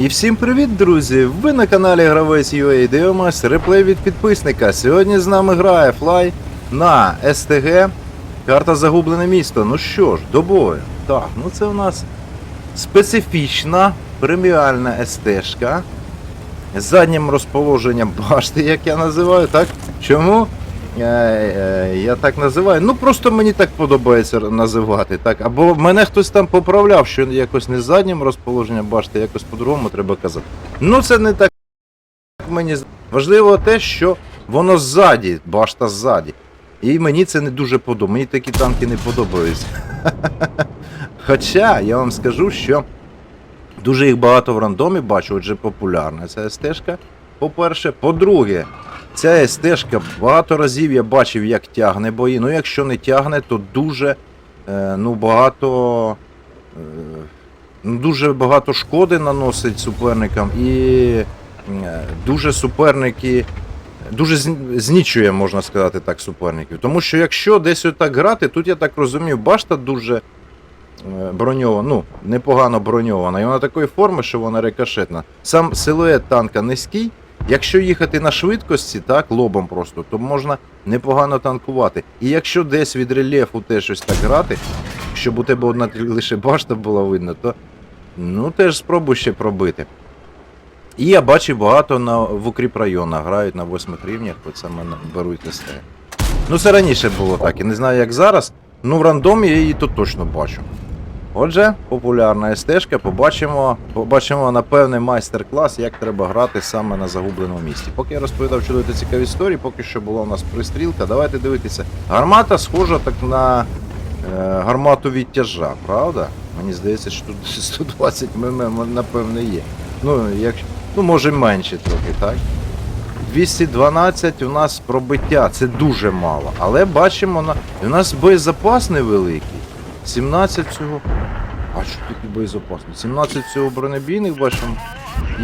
І всім привіт, друзі! Ви на каналі Гравець UA дивимось реплей від підписника. Сьогодні з нами грає Флай на СТГ. Карта Загублене місто. Ну що ж, до бою. Так, ну це у нас специфічна преміальна СТшка. З заднім розположенням башти, як я називаю, так? Чому? Е, е, я так називаю. Ну просто мені так подобається називати. так. Або мене хтось там поправляв, що якось не заднім розположенням башти, якось по-другому треба казати. Ну це не так мені важливо те, що воно ззаді, башта ззаді. І мені це не дуже подобається. Мені такі танки не подобаються. Хоча я вам скажу, що дуже їх багато в рандомі бачу, отже популярна ця СТшка. По-перше, по-друге, ця СТшка багато разів я бачив, як тягне бої. Ну, якщо не тягне, то дуже е, ну, багато. Е, ну, дуже багато шкоди наносить суперникам і е, дуже суперники. Дуже знічує, можна сказати так, суперників. Тому що якщо десь отак грати, тут я так розумію, башта дуже броньована, ну, непогано броньована. І вона такої форми, що вона рикошетна. Сам силует танка низький. Якщо їхати на швидкості, так, лобом просто, то можна непогано танкувати. І якщо десь від рельєфу теж щось так грати, щоб у тебе одна лише башта була видно, то ну теж спробуй ще пробити. І я бачив багато на, в укріп районах, грають на восьмих рівнях, от саме на- беруть СТ. Ну це раніше було так, і не знаю як зараз. Ну в рандомі я її тут точно бачу. Отже, популярна СТшка, побачимо, побачимо напевне майстер-клас, як треба грати саме на загубленому місці. Поки я розповідав чудові цікаві історії, поки що була у нас пристрілка. Давайте дивитися. Гармата схожа так на е, гармату відтяжа, правда? Мені здається, що тут 120 мм, напевне, є. Ну, як, ну може менше трохи, так? 212 у нас пробиття, це дуже мало. Але бачимо, у нас боєзапас невеликий. 17 всього. А що такий боєзапасний? 17 всього бронебійних бачимо.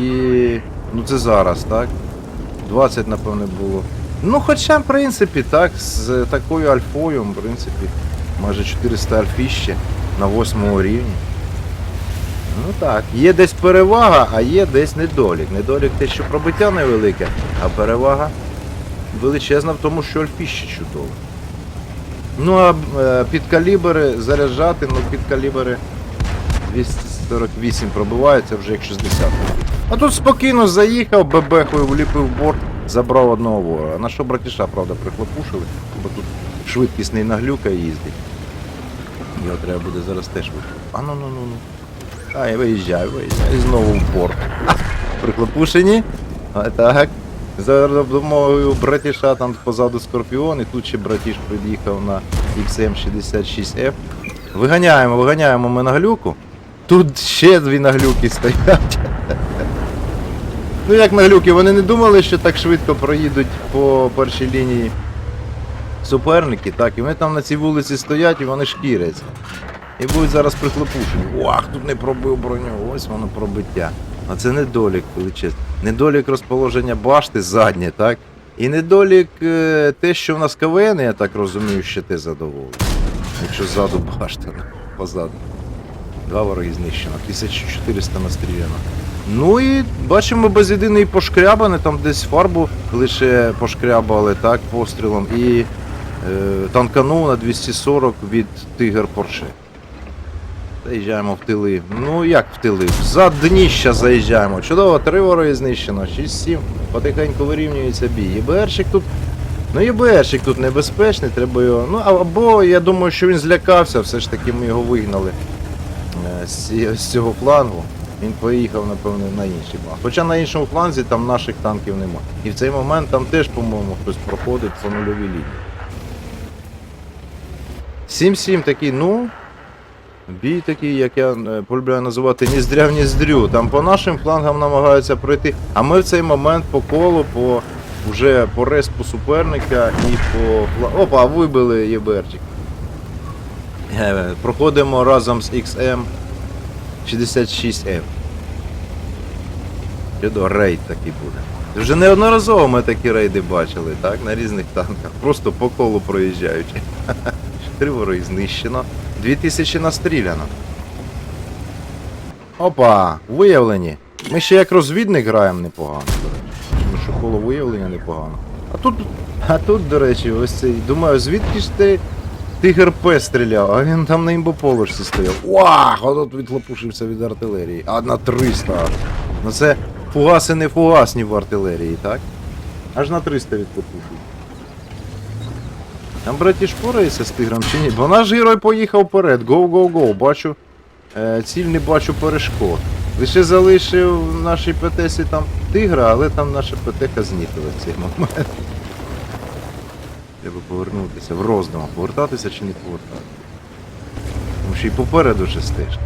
І. Ну це зараз, так? 20, напевне, було. Ну, хоча, в принципі, так, з такою альфою, в принципі, майже 400 альфіще на 8 рівні. Ну так, є десь перевага, а є десь недолік. Недолік те, що пробиття невелике, а перевага величезна в тому, що альфіще чудово. Ну а е, під калібри заряджати, ну під калібри 248 пробивається вже як 60. А тут спокійно заїхав, бебехою вліпив борт, забрав одного ворога. На що братіша, правда, прихлопушили, бо тут швидкісний наглюка їздить. Його треба буде зараз теж виходити. А ну ну ну ну. А, я виїжджаю, виїжджаю. І знову в борт. Ха, Приклопушені. А, так. За допомогою братіша там позаду Скорпіон, і тут ще братіш під'їхав на XM66F. Виганяємо, виганяємо ми наглюку. Тут ще дві наглюки стоять. Ну як наглюки, вони не думали, що так швидко проїдуть по першій лінії суперники, так, і вони там на цій вулиці стоять і вони шкіряться. І будуть зараз прихлопушені. Ох, тут не пробив броню, ось воно пробиття. А це недолік величезний. Недолік розположення башти заднє, так? І недолік е, те, що в нас КВН, я так розумію, ще ти задоволений. Якщо ззаду башта, ну, позаду. Два вороги знищено, 1400 настріляно. Ну і бачимо без єдиної пошкрябане, там десь фарбу лише пошкрябали так, пострілом. І е, танканув на 240 від Тигр Порше. Заїжджаємо в тили. Ну як в тили? За дніща заїжджаємо. Чудово, три вороги знищено, 6-7. Потихеньку вирівнюється бій. ЄБРчик тут. Ну ЄБРчик тут небезпечний, треба його. Ну або я думаю, що він злякався, все ж таки ми його вигнали е, з, цього флангу. Він поїхав, напевно, на інший фланг. Хоча на іншому фланзі там наших танків нема. І в цей момент там теж, по-моєму, хтось проходить по нульовій лінії. 7-7 такий, ну, Бій такий, як я е, полюбляю називати, ніздря в ніздрю. Там по нашим флангам намагаються пройти. А ми в цей момент по колу, по вже по респу суперника і по Опа, вибили ЄБРчик. Е, Проходимо разом з XM 66F. Чудо, рейд такий буде. Вже неодноразово ми такі рейди бачили, так? На різних танках. Просто по колу проїжджаючи. Три вороги знищено. 2000 настріляно. Опа, виявлені. Ми ще як розвідник граємо непогано, до речі. Тому що коло виявлення непогано. А тут, а тут, до речі, ось цей. Думаю, звідки ж ти тигр П стріляв, а він там на імбоположці стояв. Вах! А тут відлопушився від артилерії. А на 300 аж. Ну це фугаси не фугасні в артилерії, так? Аж на 300 відлопушив. Там браті шпорається з тигром чи ні? Бо наш герой поїхав вперед. Гоу, гоу, гоу. Бачу. Е, ціль не бачу перешкод. Лише залишив в нашій ПТСі там тигра, але там наша ПТХ знітила в цей момент. Треба повернутися в роздумах, повертатися чи не повертатися. Тому що і попереду ще стежка.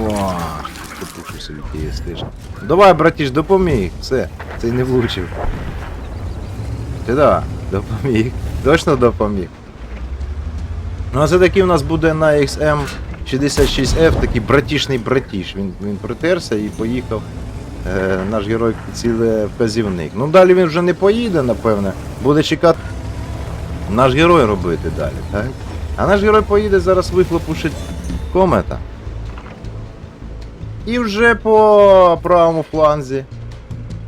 О, попушу собі тієї стежки. Давай, братіш, допоміг. Все, цей не влучив. Ти да, допоміг. Точно допоміг. Ну а це такий у нас буде на XM66F, такий братішний братіш. Він, він притерся і поїхав е, наш герой ціле вказівник. Ну далі він вже не поїде, напевне. Буде чекати наш герой робити далі, так? А наш герой поїде зараз вихлопушить комета. І вже по правому фланзі.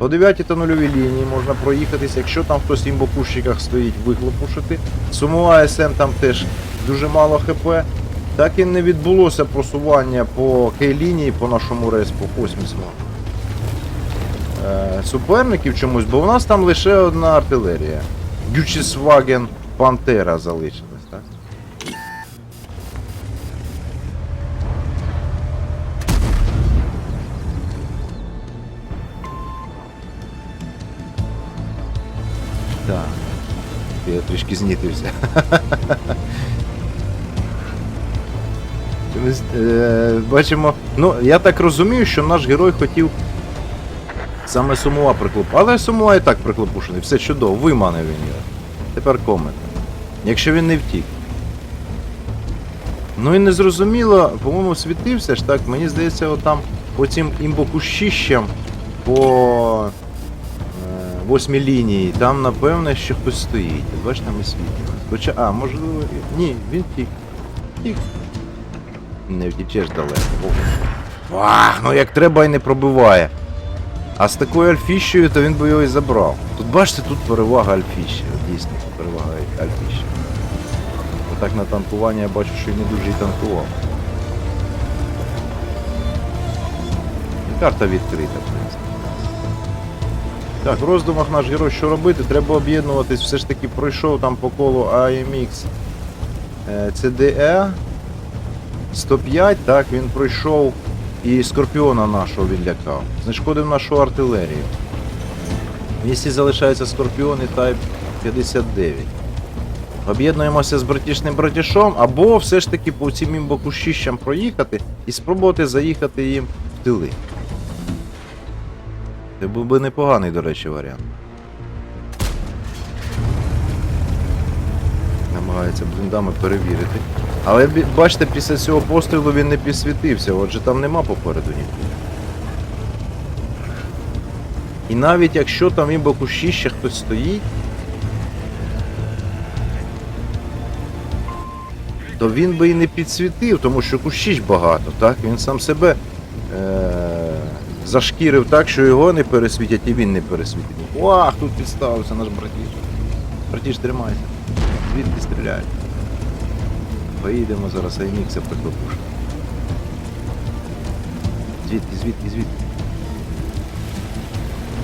По 9 та нульовій лінії можна проїхатися, якщо там хтось в імбокущиках стоїть, вихлопушити. Сумова СМ там теж дуже мало ХП. Так і не відбулося просування по Кей-лінії по нашому респу космісу. Е, суперників чомусь, бо в нас там лише одна артилерія. Гючісваген Пантера залишилась, трішки знітився. Е, Бачимо. Ну, я так розумію, що наш герой хотів саме Сумуа приклоп. Але Сумуа і так приклопушений. Все чудово, виманив він його. Тепер комет. Якщо він не втік. Ну і незрозуміло, по-моєму, світився ж так. Мені здається, отам по цим імбокущищам по восьмій лінії, там напевне ще хтось стоїть. Бачите, ми світимо. Хоча, а, можливо, ні, він втік. Втік. Не втічеш далеко. Ах, ну як треба і не пробиває. А з такою альфіщею, то він би його і забрав. Тут бачите, тут перевага альфіщі. От Дійсно, перевага альфіщі. Отак на танкування я бачу, що й не дуже і танкував. Карта відкрита, в принципі. Так, в роздумах наш герой, що робити, треба об'єднуватись, все ж таки пройшов там по колу AMX CDE 105, так, він пройшов і Скорпіона нашого відлякав. Знешкодив нашу артилерію. В місті залишається Скорпіон і Type 59. Об'єднуємося з братішним братішом, або все ж таки по цим імбокущищам проїхати і спробувати заїхати їм в тили. Це був би непоганий, до речі, варіант. Намагається бліндами перевірити. Але бачите, після цього пострілу він не підсвітився, отже там нема попереду нікого. І навіть якщо там в імбокущища хтось стоїть, то він би і не підсвітив, тому що кущищ багато, так? Він сам себе е- зашкірив так, що його не пересвітять і він не пересвітить. Ах, тут підставився наш братіш. Братіш, тримайся. Звідки стріляють? Поїдемо зараз Аймікса приклопуш. Звідки, звідки, звідки?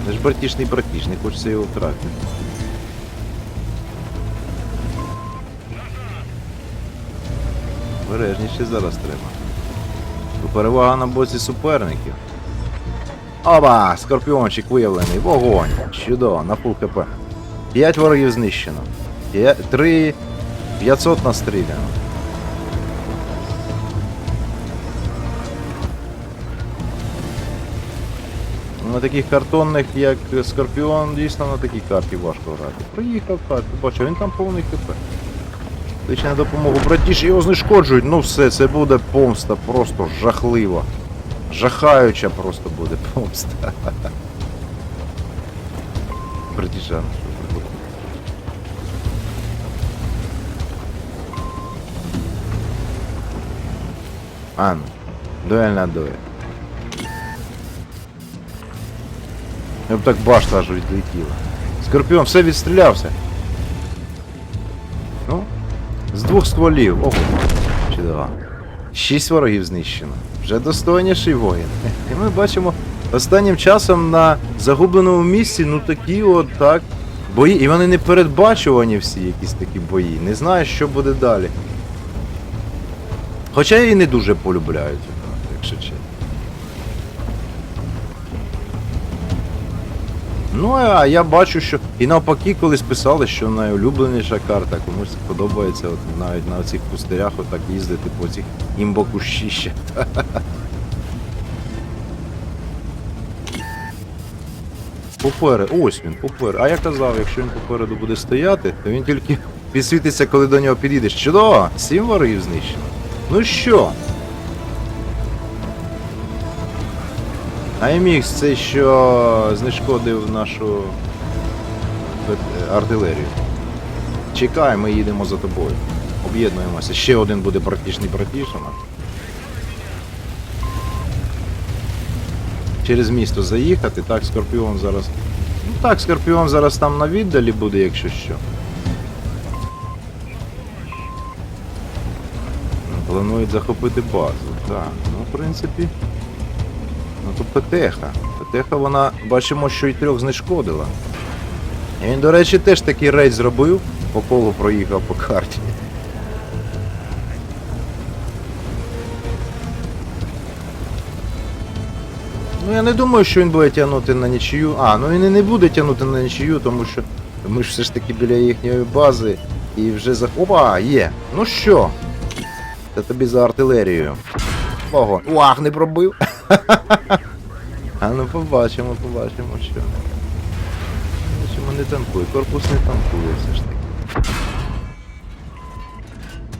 Це ж братішний братіш, не хочеться його втратити. Бережніше зараз треба. Бо перевага на боці суперників. Оба! Скорпіончик виявлений. Вогонь! Чудово, на фул хп. 5 ворогів знищено. 3 500 настріляно. На таких картонних, як Скорпіон, дійсно на такій карті важко грати. Проїхав так, бачу, він там повний хп. Лише допомогу братіші його знешкоджують, ну все, це буде помста, просто жахлива. Жахаюча просто буде помста. Бритішан. А, ну. дуель на дуэль. Я б так башта аж відлетіла. Скорпіон все відстрілявся. Ну, з двох стволів. Ого. Чи два. Шість ворогів знищено. Вже достойніший воїн. І ми бачимо останнім часом на загубленому місці, ну такі от так. Бої. І вони не передбачувані всі якісь такі бої. Не знаю, що буде далі. Хоча її не дуже полюбляють, якщо чесно. Ну, а я бачу, що і навпаки, колись писали, що найулюбленіша карта, комусь подобається от навіть на цих пустирях отак їздити по цих імбокущищах. Попереду, ось він, попереду. А я казав, якщо він попереду буде стояти, то він тільки підсвітиться, коли до нього підійдеш. Чудово! Сім ворогів знищено. Ну що? AMX це що знешкодив нашу артилерію. Чекай, ми їдемо за тобою. Об'єднуємося. Ще один буде братішний братішина. Через місто заїхати, так, Скорпіон зараз. Ну так, Скорпіон зараз там на віддалі буде, якщо що. Ну, Планують захопити базу. Так, ну в принципі. Ну то Петеха. Петеха вона бачимо, що й трьох знешкодила. І він, до речі, теж такий рейд зробив, по колу проїхав по карті. Ну я не думаю, що він буде тягнути на нічию. А, ну він і не буде тягнути на нічию, тому що ми ж все ж таки біля їхньої бази і вже за. Опа, є. Ну що? Це тобі за артилерію. Ого. Уах, не пробив. А ну побачимо, побачимо, що. Бачимо, не танкує, корпус не танкує все ж таки.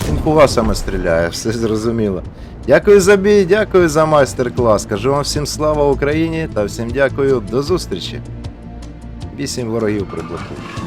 Він кува саме стріляє, все зрозуміло. Дякую за бій, дякую за майстер-клас. Кажу вам всім слава Україні та всім дякую, до зустрічі. Вісім ворогів приблокують.